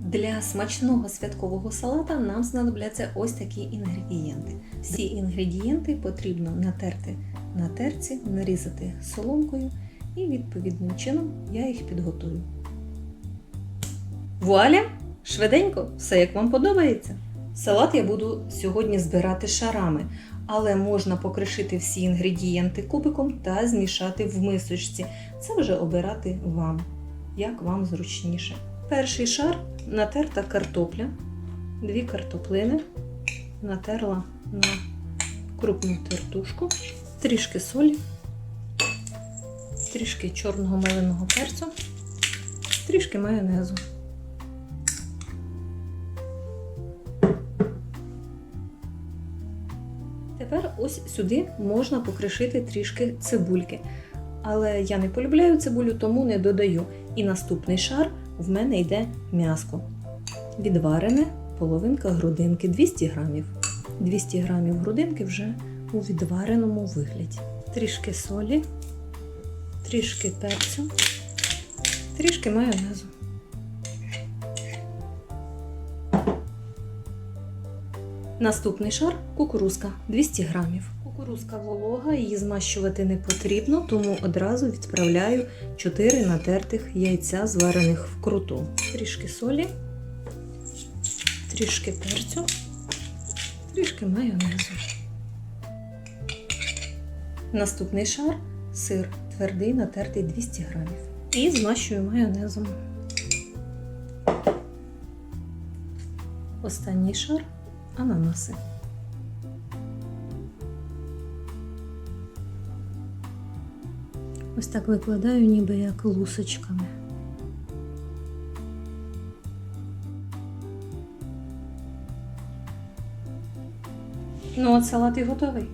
Для смачного святкового салата нам знадобляться ось такі інгредієнти. Всі інгредієнти потрібно натерти на терці, нарізати соломкою і відповідним чином я їх підготую. Вуаля! Швиденько, все як вам подобається. Салат я буду сьогодні збирати шарами, але можна покришити всі інгредієнти кубиком та змішати в мисочці. Це вже обирати вам, як вам зручніше. Перший шар натерта картопля, дві картоплини, натерла на крупну тертушку, трішки солі, трішки чорного меленого перцю, трішки майонезу. Тепер ось сюди можна покришити трішки цибульки. Але я не полюбляю цибулю, тому не додаю. І наступний шар в мене йде м'яско. Відварене половинка грудинки 200 грамів. 200 грамів грудинки вже у відвареному вигляді. Трішки солі, трішки перцю, трішки майонезу. Наступний шар кукурузка 200 грамів. Кукурузка волога, її змащувати не потрібно, тому одразу відправляю 4 натертих яйця, зварених вкруту. Трішки солі, трішки перцю, трішки майонезу. Наступний шар сир твердий, натертий 200 грамів. І змащую майонезом. Останній шар ананаси. Ось так викладаю, ніби як лусочками. Ну, от салат і готовий.